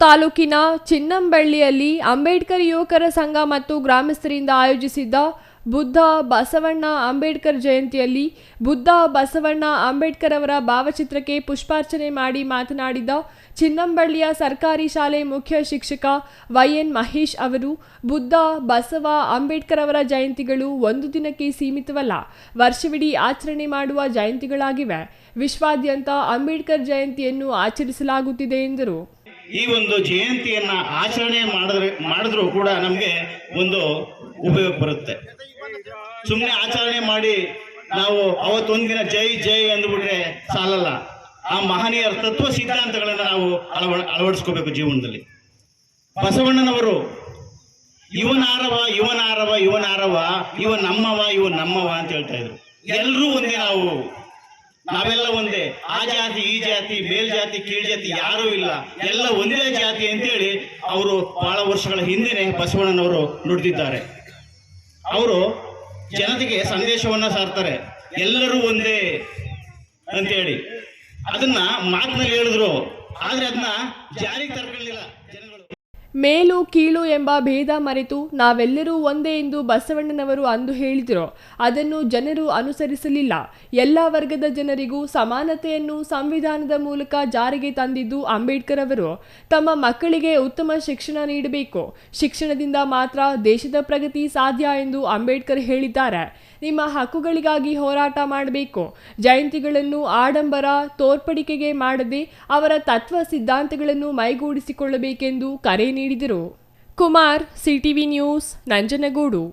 ತಾಲೂಕಿನ ಚಿನ್ನಂಬಳ್ಳಿಯಲ್ಲಿ ಅಂಬೇಡ್ಕರ್ ಯುವಕರ ಸಂಘ ಮತ್ತು ಗ್ರಾಮಸ್ಥರಿಂದ ಆಯೋಜಿಸಿದ್ದ ಬುದ್ಧ ಬಸವಣ್ಣ ಅಂಬೇಡ್ಕರ್ ಜಯಂತಿಯಲ್ಲಿ ಬುದ್ಧ ಬಸವಣ್ಣ ಅಂಬೇಡ್ಕರ್ ಅವರ ಭಾವಚಿತ್ರಕ್ಕೆ ಪುಷ್ಪಾರ್ಚನೆ ಮಾಡಿ ಮಾತನಾಡಿದ ಚಿನ್ನಂಬಳ್ಳಿಯ ಸರ್ಕಾರಿ ಶಾಲೆ ಮುಖ್ಯ ಶಿಕ್ಷಕ ವೈಎನ್ ಮಹೇಶ್ ಅವರು, ಬುದ್ಧ ಬಸವ ಅಂಬೇಡ್ಕರ್ ಅವರ ಜಯಂತಿಗಳು ಒಂದು ದಿನಕ್ಕೆ ಸೀಮಿತವಲ್ಲ, ವರ್ಷವಿಡೀ ಆಚರಣೆ ಮಾಡುವ ಜಯಂತಿಗಳಾಗಿವೆ. ವಿಶ್ವಾದ್ಯಂತ ಅಂಬೇಡ್ಕರ್ ಜಯಂತಿಯನ್ನು ಆಚರಿಸಲಾಗುತ್ತಿದೆ ಎಂದರು. ಈ ಒಂದು ಜಯಂತಿಯನ್ನ ಆಚರಣೆ ಮಾಡಿದ್ರೆ, ಮಾಡಿದ್ರೂ ಕೂಡ ನಮಗೆ ಒಂದು ಉಪಯೋಗ ಬರುತ್ತೆ. ಸುಮ್ಮನೆ ಆಚರಣೆ ಮಾಡಿ ನಾವು ಅವತ್ತೊಂದಿನ ಜೈ ಜೈ ಅಂದ್ಬಿಟ್ರೆ ಸಾಲಲ್ಲ. ಆ ಮಹನೀಯರ ತತ್ವ ಸಿದ್ಧಾಂತಗಳನ್ನು ನಾವು ಅಳವ ಅಳವಡಿಸ್ಕೋಬೇಕು ಜೀವನದಲ್ಲಿ. ಬಸವಣ್ಣನವರು, ಇವನಾರವ ಇವನಾರವ ಇವನಾರವ, ಇವ ನಮ್ಮವ ಇವ ನಮ್ಮವ ಅಂತ ಹೇಳ್ತಾ ಇದ್ರು. ಎಲ್ಲರೂ ಒಂದೇ ನಾವು. ನಾವೆಲ್ಲ ಒಂದೇ. ಆ ಜಾತಿ, ಈ ಜಾತಿ, ಮೇಲ್ ಜಾತಿ, ಕೀಳ್ ಜಾತಿ ಯಾರೂ ಇಲ್ಲ. ಎಲ್ಲ ಒಂದೇ ಜಾತಿ ಅಂತೇಳಿ ಅವರು ಬಹಳ ವರ್ಷಗಳ ಹಿಂದೆನೆ ಬಸವಣ್ಣನವರು ನುಡಿದಿದ್ದಾರೆ. ಅವರು ಜನತೆಗೆ ಸಂದೇಶವನ್ನ ಸಾರ್ತಾರೆ. ಎಲ್ಲರೂ ಒಂದೇ ಅಂತೇಳಿ. ಅದನ್ನ ಮಾತಿನಲ್ಲಿ ಹೇಳಿದ್ರು. ಆದ್ರೆ ಅದನ್ನ ಜಾರಿಗೆ ತರ್ಕೊಳ್ಳಿಲ್ಲ ಮೇಲು ಕೀಳು ಎಂಬ ಭೇದ ಮರೆತು ನಾವೆಲ್ಲರೂ ಒಂದೇ ಎಂದು ಬಸವಣ್ಣನವರು ಅಂದು ಹೇಳಿದರು. ಅದನ್ನು ಜನರು ಅನುಸರಿಸಲಿಲ್ಲ. ಎಲ್ಲ ವರ್ಗದ ಜನರಿಗೂ ಸಮಾನತೆಯನ್ನು ಸಂವಿಧಾನದ ಮೂಲಕ ಜಾರಿಗೆ ತಂದಿದ್ದು ಅಂಬೇಡ್ಕರ್ ಅವರು. ತಮ್ಮ ಮಕ್ಕಳಿಗೆ ಉತ್ತಮ ಶಿಕ್ಷಣ ನೀಡಬೇಕು. ಶಿಕ್ಷಣದಿಂದ ಮಾತ್ರ ದೇಶದ ಪ್ರಗತಿ ಸಾಧ್ಯ ಎಂದು ಅಂಬೇಡ್ಕರ್ ಹೇಳಿದ್ದಾರೆ. ನಿಮ್ಮ ಹಕ್ಕುಗಳಿಗಾಗಿ ಹೋರಾಟ ಮಾಡಬೇಕು. ಜಯಂತಿಗಳನ್ನು ಆಡಂಬರ ತೋರ್ಪಡಿಕೆಗೆ ಮಾಡದೆ ಅವರ ತತ್ವ ಸಿದ್ಧಾಂತಗಳನ್ನು ಮೈಗೂಡಿಸಿಕೊಳ್ಳಬೇಕೆಂದು ಕರೆ ನೀಡಿದರು. Kumar CTV news Nanjangud.